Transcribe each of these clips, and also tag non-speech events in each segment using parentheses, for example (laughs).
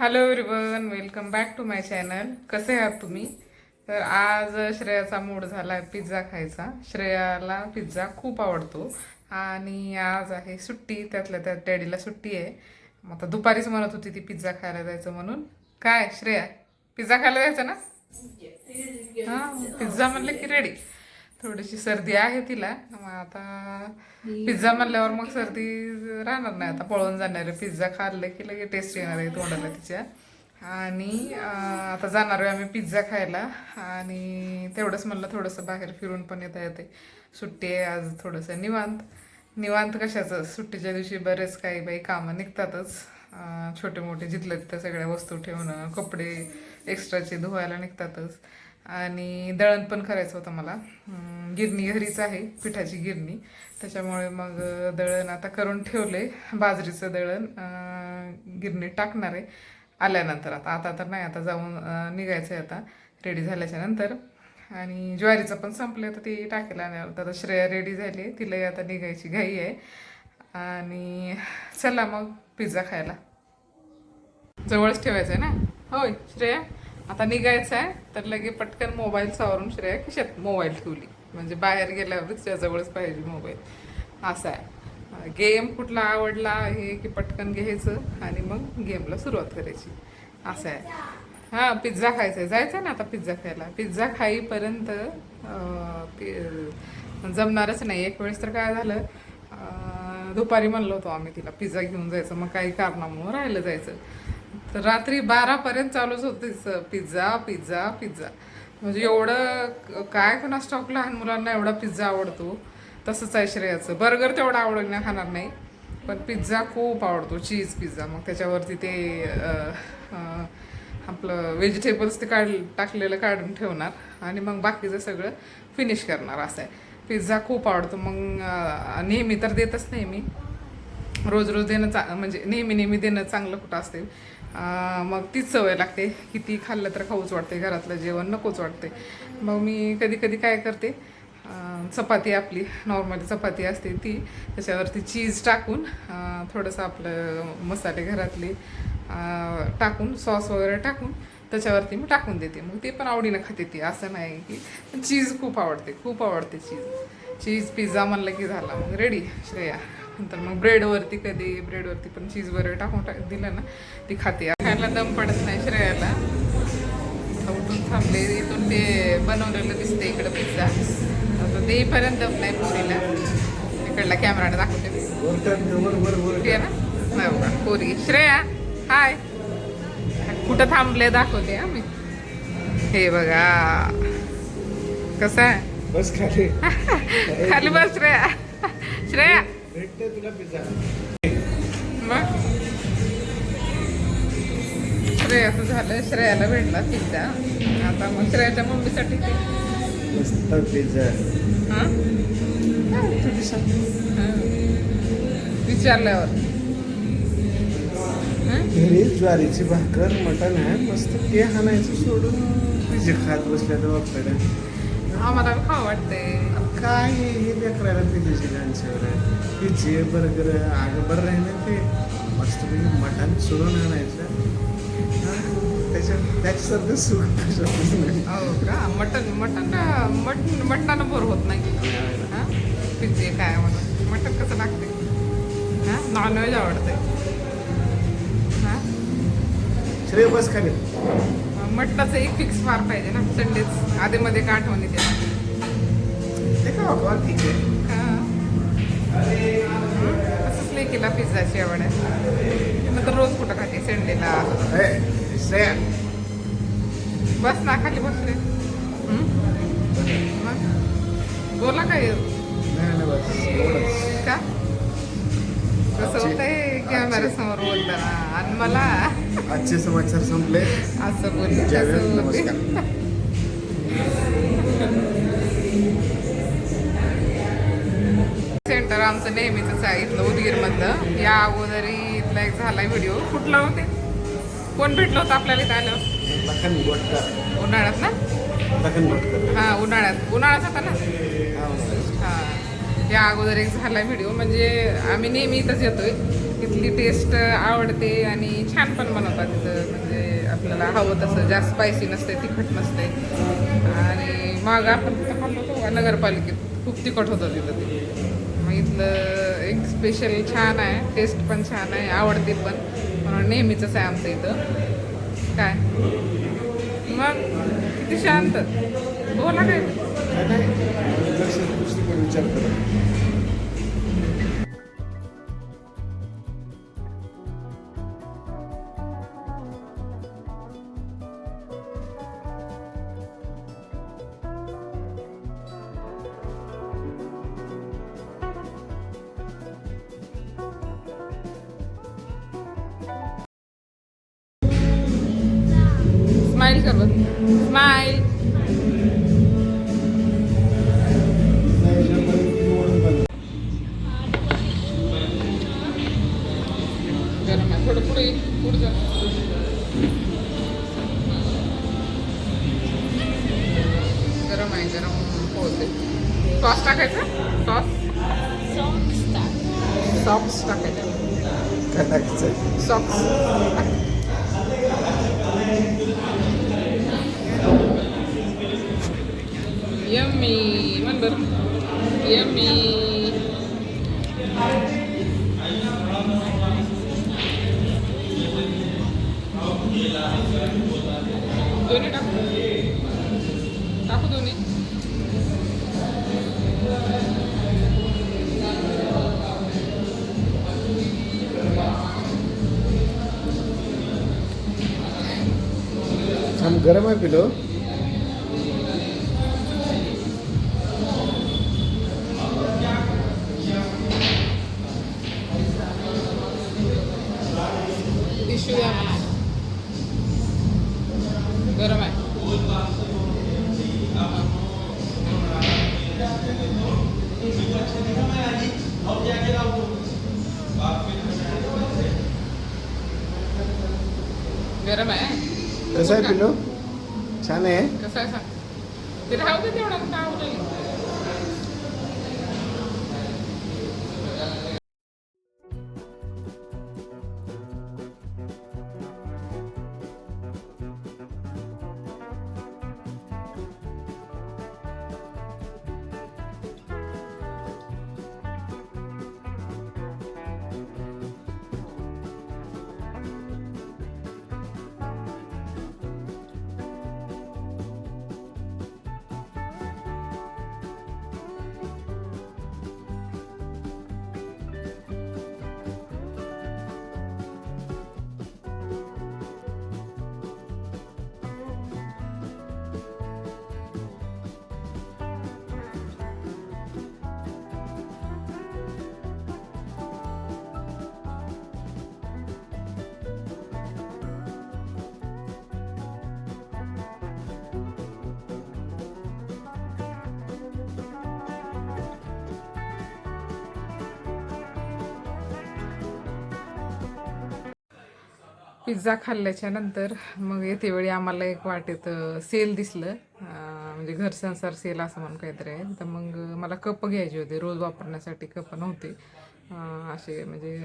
Hello everyone welcome back to my channel कसे आहात तुम्ही? तर आज श्रेयाचा मूड झाला आहे पिझ्झा खायचा. श्रेयाला पिझ्झा खूप आवडतो. आणि आज आहे सुट्टी त्यातल्या त्यात डॅडीला सुट्टी आहे. मग आता दुपारीच म्हणत होती ती पिझ्झा खायला जायचं म्हणून. काय श्रेया? पिझ्झा खायला जायचं ना? हां पिझ्झा म्हणलं की रेडी थोडीशी सर्दी आहे तिला मग आता पिझ्झा म्हणल्यावर मग सर्दी राहणार नाही. आता पळून जाणार आहे पिझ्झा खाल्लं की लगे टेस्ट येणार आहे तोंडाला तिच्या. आणि आता जाणार आहे आम्ही पिझ्झा खायला. आणि तेवढंच म्हणलं थोडंसं बाहेर फिरून पण येता येते. सुट्टी आहे आज थोडंसं निवांत. निवांत कशाचं? सुट्टीच्या दिवशी बरेच काही बाई कामं निघतातच. छोटे मोठे जिथलं तिथं सगळ्या वस्तू ठेवणं कपडे एक्स्ट्राचे धुवायला निघतातच. आणि दळण पण करायचं होतं मला. गिरणी घरीच आहे पिठाची गिरणी. त्याच्यामुळे मग दळण आता करून ठेवले बाजरीचं दळण गिरणी गिरणीत टाकणार आहे. आल्यानंतर आता आता तर नाही आता जाऊन निघायचं आहे आता रेडी झाल्याच्यानंतर. आणि ज्वारीचं पण संपलं तर ती टाकायला नाही आता श्रेया रेडी झाली आहे तिलाही आता निघायची घाई आहे. आणि चला मग पिझ्झा खायला. जवळच ठेवायचं आहे ना? होय श्रेया? आता निघायचं आहे तर लगे पटकन मोबाईल सावरून श्रेया खिशात मोबाईल ठेवली. म्हणजे बाहेर गेल्यावर त्याजवळच पाहिजे मोबाईल. असा आहे. गेम कुठला आवडला आहे की पटकन घ्यायचं आणि मग गेमला सुरुवात करायची. असं आहे. हां पिझ्झा खायचा आहे जायचं आहे ना आता पिझ्झा खायला. पिझ्झा खाईपर्यंत पि- जमणारच नाही. एक वेळेस तर काय झालं दुपारी म्हणलो होतो आम्ही तिला पिझ्झा घेऊन जायचं. मग काही कारणामुळं राहिलं जायचं. तर रात्री बारापर्यंत चालूच होतं तिचं. Pizza pizza pizza. म्हणजे एवढं काय कोणा स्टॉक लहान मुलांना एवढा पिझ्झा आवडतो? तसंच आहे श्रेयाचं. बर्गर तेवढं आवडणं खाणार नाही. पण पिझ्झा खूप आवडतो चीज पिझ्झा मग त्याच्यावरती ते आपलं व्हेजिटेबल्स ते काढ टाकलेलं काढून ठेवणार. आणि मग बाकीचं सगळं फिनिश करणार असं आहे. पिझ्झा खूप आवडतो. मग नेहमी तर देतच नाही मी. रोज रोज देणं चा म्हणजे नेहमी नेहमी देणं चांगलं कुठं असते मग तीच सवय लागते. किती खाल्लं तर खाऊच वाटते घरातलं जेवण नकोच वाटते. मग मी कधी कधी काय करते चपाती आपली नॉर्मली चपाती असते ती त्याच्यावरती चीज टाकून थोडंसं आपलं मसाले घरातले टाकून सॉस वगैरे टाकून त्याच्यावरती मी टाकून देते. मग ते पण आवडीनं खाते ती. असं नाही की चीज खूप आवडते खूप आवडते चीज चीज पिझ्झा म्हणलं की झाला. मग रेडी श्रेया. नंतर मग ब्रेडवरती कधी ब्रेडवरती पण चीज वगैरे टाकून टाक दिलं ना ती खाते. खायला दम पडत नाही श्रेयाला. उठून थांबले इथून ते बनवलेलं दिसते इकडं पिझ्झा आता ते पर्यंत दम नाही पोरीला. इकडला कॅमेराने दाखवते. ना? बघा पोरगी श्रेया हाय कुठं थांबले दाखवते हा मी. हे बघा. कसं आहे? बस खाली. (laughs) खाली बस श्रेया. श्रेया. भेटते तुला पिझ्झा मग? श्रेयाचं झालं श्रेयाला भेटला पिझ्झा आता मग श्रेयाच्या मम्मीसाठी मस्त पिझ्झा हां. विचारल्यावर. हं? घरी ज्वारीची भाकर मटण आहे. मस्त ते हाणायचं सोडून पिझ्झा खात बसल्या तर बापकडे आम्हाला खावं वाटते काय हे? हे लेकरायला पिझ्झाची गांच्यावर आहे पिझ्झे बर्गर आगं बरं राहिलं ते मस्त मटण सोडून आणायचं. त्याच्या त्याच्यासारखं सुख कशातच नाही. हो का? मटन मटन मटन मटणानं बोर होत नाही. हां? पिझ्झे काय म्हणून. मटन कसं लागते हां? नॉनव्हेज आवडते हां? श्रेय बस खाली. मटणाचं एक फिक्स फार पाहिजे ना. संडेच. आधीमध्ये का आठवण येते. ते का ठीक आहे. असंच लेकीला पिझ्झाची आवड आहे. मग तर रोज कुठं खाते संडेला बस ना खाली बसले? मग बोला काय? का? कसं होतंय? कॅमेरा समोर बोलताना आणि मला? आजचे समाचार संपले. असं बोलले नमस्कार. (laughs) आमचं नेहमीच आहे इथलं उदगीरमधलं. या अगोदरी इथला एक झालाय व्हिडिओ. कुठला होते? कोण भेटलं होतं आपल्याला इथं आलं उन्हाळ्यात ना? हा उन्हाळ्यात. उन्हाळ्यात होता ना? हा. या अगोदर एक झालाय व्हिडिओ. म्हणजे आम्ही नेहमी इथंच येतोय. तिथली टेस्ट आवडते आणि छान पण बनवतात तिथं म्हणजे आपल्याला हवं तसं. जास्त स्पायसी नसते तिखट नसते आणि मग आपण तिथं खाल्लो होतो नगरपालिकेत खूप तिखट होतं तिथं ते. इथलं एक स्पेशल छान आहे. टेस्ट पण छान आहे. आवडते पण. म्हणून नेहमीचंच आहे आमचं इथं. काय? मग किती शांत. बोला काय? स्माइल बघ स्माइल गरम आहे थोडं पुढे गरम आहे गरम होते सॉस टाकायचा. सॉस सॉक्स टाकायचा? काय टाकायचं सॉक्स यम्मी म्हण बरं यम्मी दोन्ही टाकू टाकू दोन्ही छान गरम आहे पिलो टिश्यू द्या मला गरम आहे गरम आहे कसं आहे पिलो छान आहे कसं आहे सांग ते राहू दे तेवढं काय उरलं पिझ्झा खाल्ल्याच्या नंतर मग येते वेळी आम्हाला एक वाटेत सेल दिसलं. म्हणजे घर संसार सेल असं म्हणून काहीतरी आहे. तर मग मला कप घ्यायचे होते. रोज वापरण्यासाठी कप नव्हते. असे म्हणजे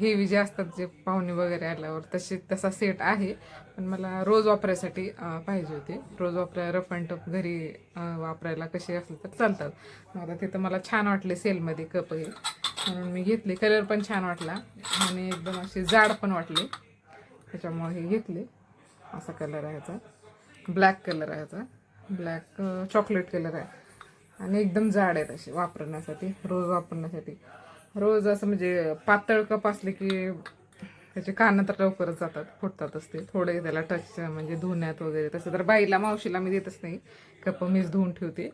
हेवी जे असतात जे पाहुणे वगैरे आल्यावर तसे तसा सेट आहे. पण मला रोज वापरायसाठी पाहिजे होते. रोज वापरायला रफ अँड टफ घरी वापरायला कसे असले तर चालतात. आता तिथं मला छान वाटले सेलमध्ये कप हे. म्हणून मी घेतले. कलर पण छान वाटला. आणि एकदम असे जाड पण वाटले. त्याच्यामुळे हे घेतले. असा कलर आहे ह्याचा ब्लॅक कलर आहे ह्याचा ब्लॅक चॉकलेट कलर आहे. आणि एकदम जाड आहेत असे वापरण्यासाठी रोज वापरण्यासाठी. रोज असं म्हणजे पातळ कप असले की त्याचे कानं तर लवकरच जातात फुटतातच ते थोडे त्याला टच म्हणजे धुण्यात वगैरे तसं. तर बाईला मावशीला मी देतच नाही. कप मीच धुवून ठेवते.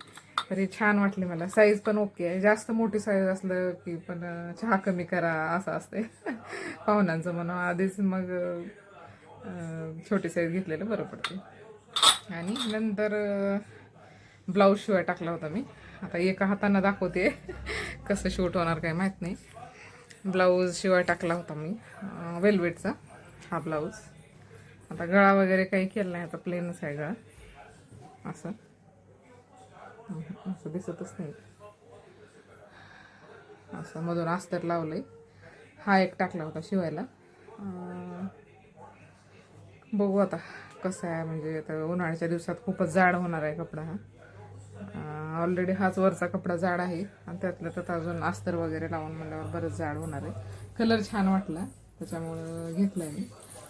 तरी छान वाटले मला. साईज पण ओके आहे. जास्त मोठी साईज असलं की पण चहा कमी करा असं असते (laughs) पाहुण्यांचं म्हणून आधीच मग छोटी साईज घेतलेलं बरं पडते आणि नंतर ब्लाऊज शिवाय टाकला होता मी. आता एका हातानं दाखवते. (laughs) कसं शूट होणार काय माहीत नाही. ब्लाऊज शिवाय टाकला होता मी. वेल्वेटचा हा ब्लाऊज. आता गळा वगैरे काही केला नाही आता प्लेनच आहे गळा. असं. असं दिसतच नाही. असं मधून अस्तर लावलंय. हा एक टाकला होता शिवायला. बघू आता कसं आहे म्हणजे आता उन्हाळ्याच्या दिवसात खूपच जाड होणार आहे कपडा हा. ऑलरेडी हाच वरचा कपडा जाड आहे. आणि त्यातल्या त्यात अजून अस्तर वगैरे लावून म्हणल्यावर बरंच जाड होणार आहे. कलर छान वाटला. त्याच्यामुळं घेतलाय मी.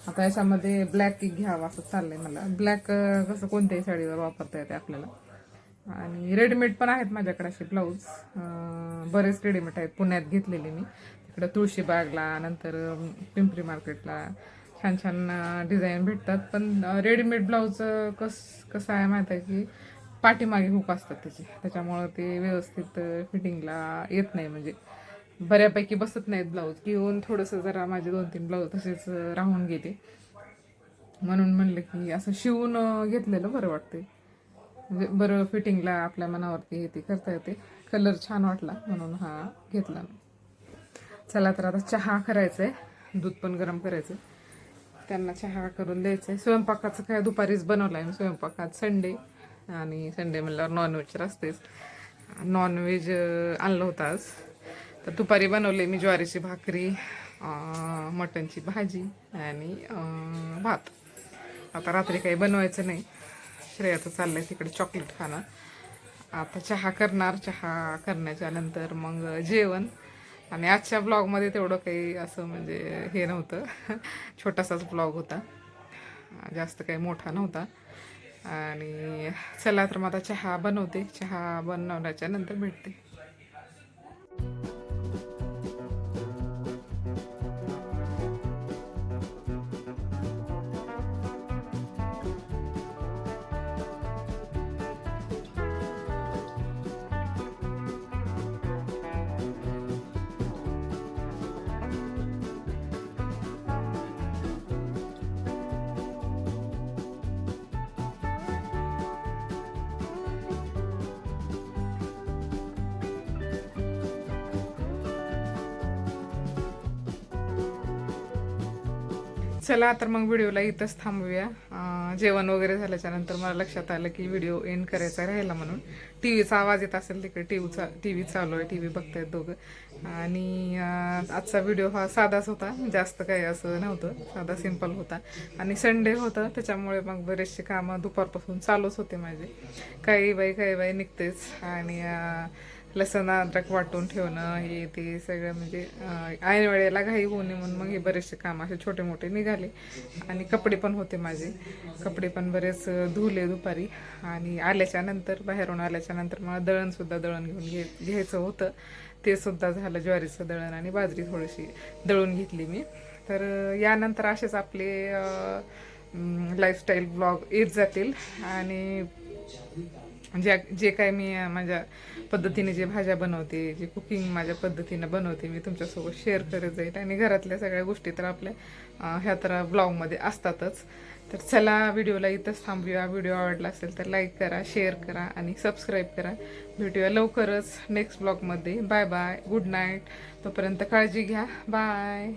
आता याच्यामध्ये ब्लॅक एक घ्यावा असं चाललंय मला. ब्लॅक कसं कोणत्याही साडीवर वापरता येते आपल्याला. आणि रेडीमेड पण आहेत माझ्याकडे असे ब्लाऊज बरेच रेडीमेड आहेत. पुण्यात घेतलेले मी. तिकडं तुळशीबागला नंतर पिंपरी मार्केटला छान छान डिझाईन भेटतात. पण रेडीमेड ब्लाऊज कस कसं आहे माहीत आहे की पाठीमागे हुक असतात त्याचे. त्याच्यामुळं ते व्यवस्थित फिटिंगला येत नाही. म्हणजे बऱ्यापैकी बसत नाहीत ब्लाऊज. घेऊन थोडंसं जरा माझे दोन तीन ब्लाऊज तसेच राहून गेले. म्हणून म्हणलं की असं शिवून घेतलेलं बरं वाटते म्हणजे बरं फिटिंगला आपल्या मनावरती हे ते करता येते. कलर छान वाटला म्हणून हा घेतला चला तर आता चहा करायचा आहे दूध पण गरम करायचं त्यांना चहा करून द्यायचं आहे स्वयंपाकाचं काय दुपारीच बनवलं आहे मी स्वयंपाकात संडे. आणि संडे म्हणल्यावर नॉनव्हेज असतेच. नॉनव्हेज आणलं होतं आज. तर दुपारी बनवले मी ज्वारीची भाकरी मटनची मटणची भाजी आणि भात. आता रात्री काही बनवायचं नाही. श्रेयाचं चाललंय तिकडे चॉकलेट खाणं. आता चहा करणार. चहा करण्याच्या नंतर मग जेवण. आणि आजच्या ब्लॉगमध्ये तेवढं काही असं म्हणजे हे नव्हतं. (laughs) छोटासाच ब्लॉग होता. जास्त काही मोठा नव्हता. आणि चला तर मग आता चहा बनवते. चहा बनवण्याच्या नंतर भेटते. चला तर मग व्हिडिओला इथंच थांबूया. जेवण वगैरे झाल्याच्यानंतर मला लक्षात आलं की व्हिडिओ एंड करायचा राहिला म्हणून. टी व्हीचा आवाज येत असेल तिकडे टी व्हीचा टी व्ही चालू आहे टी व्ही बघतायत दोघं. आणि आजचा व्हिडिओ हा साधाच होता जास्त काही असं नव्हतं साधा सिंपल होता. आणि संडे होता त्याच्यामुळे मग बरेचसे कामं दुपारपासून चालूच होते माझे. काही बाई काही बाई निघतेच. आणि लसण अद्रक वाटून ठेवणं हे ते सगळं म्हणजे अं, ऐन वेळेला घाई होऊ नये म्हणून मग हे बरेचसे काम असे छोटे मोठे निघाले. आणि कपडे पण होते माझे. कपडे पण बरेच धुले दुपारी. आणि आल्याच्यानंतर बाहेरून आल्याच्यानंतर मला दळणसुद्धा दळण घेऊन घे घ्यायचं होतं. ते सुद्धा झालं ज्वारीचं दळण आणि बाजरी थोडीशी दळून घेतली मी. तर यानंतर असेच आपले लाईफस्टाईल ब्लॉग येत जातील. आणि ज्या जे काय मी माझ्या पद्धतीने जे भाज्या बनवते जे कुकिंग माझ्या पद्धतीने बनवते मी तुमच्यासोबत शेअर करत जाईल आणि घरातल्या सगळ्या गोष्टी तर आपल्या ह्या तर ब्लॉगमध्ये असतातच. तर चला व्हिडिओला इथंच थांबूया. व्हिडिओ आवडला असेल तर लाईक करा शेअर करा आणि सबस्क्राईब करा. भेटूया लवकरच नेक्स्ट ब्लॉगमध्ये बाय बाय गुड नाईट तोपर्यंत काळजी घ्या. बाय